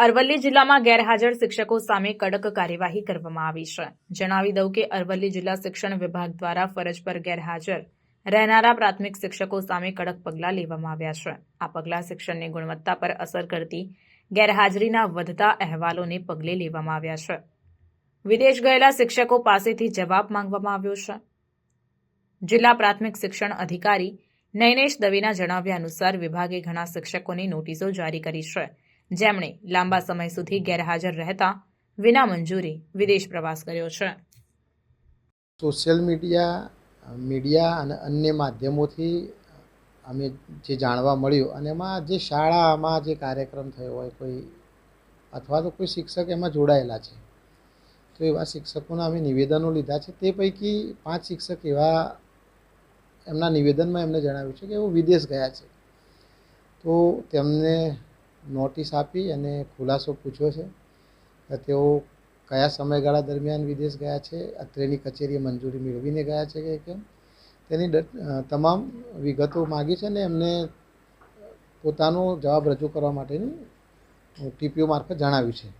અરવલ્લી જિલ્લામાં ગેરહાજર શિક્ષકો સામે કડક કાર્યવાહી કરવામાં આવી છે. જણાવી દઉં કે અરવલ્લી જિલ્લા શિક્ષણ વિભાગ દ્વારા ફરજ પર ગેરહાજર રહેનારા પ્રાથમિક શિક્ષકો સામે કડક પગલાં લેવામાં આવ્યા છે. આ પગલાં શિક્ષણની ગુણવત્તા પર અસર કરતી ગેરહાજરીના વધતા અહેવાલોને પગલે લેવામાં આવ્યા છે. વિદેશ ગયેલા શિક્ષકો પાસેથી જવાબ માંગવામાં આવ્યો છે. જિલ્લા પ્રાથમિક શિક્ષણ અધિકારી નૈનેશ દવેના જણાવ્યા અનુસાર વિભાગે ઘણા શિક્ષકોની નોટિસો જારી કરી છે. જેમણે લાંબા સમય સુધી ગેરહાજર રહેતા વિના મંજૂરી વિદેશ પ્રવાસ કર્યો છે. સોશિયલ મીડિયા મીડિયા અને અન્ય માધ્યમોથી અમે જે જાણવા મળ્યું અને એમાં જે શાળામાં જે કાર્યક્રમ થયો હોય કોઈ અથવા તો કોઈ શિક્ષક એમાં જોડાયેલા છે, તો એવા શિક્ષકોના અમે નિવેદનો લીધા છે. તે પૈકી પાંચ શિક્ષક એવા એમના નિવેદનમાં એમને જણાવ્યું છે કે એઓ વિદેશ ગયા છે. તો તેમને નોટિસ આપી અને ખુલાસો પૂછ્યો છે. કે તેઓ કયા સમયગાળા દરમિયાન વિદેશ ગયા છે? અત્રેની કચેરીએ મંજૂરી મેળવીને ગયા છે કે કેમ? તેની તમામ વિગતો માગી છે અને એમને પોતાનો જવાબ રજૂ કરવા માટેની ટીપીઓ મારફત જણાવ્યું છે.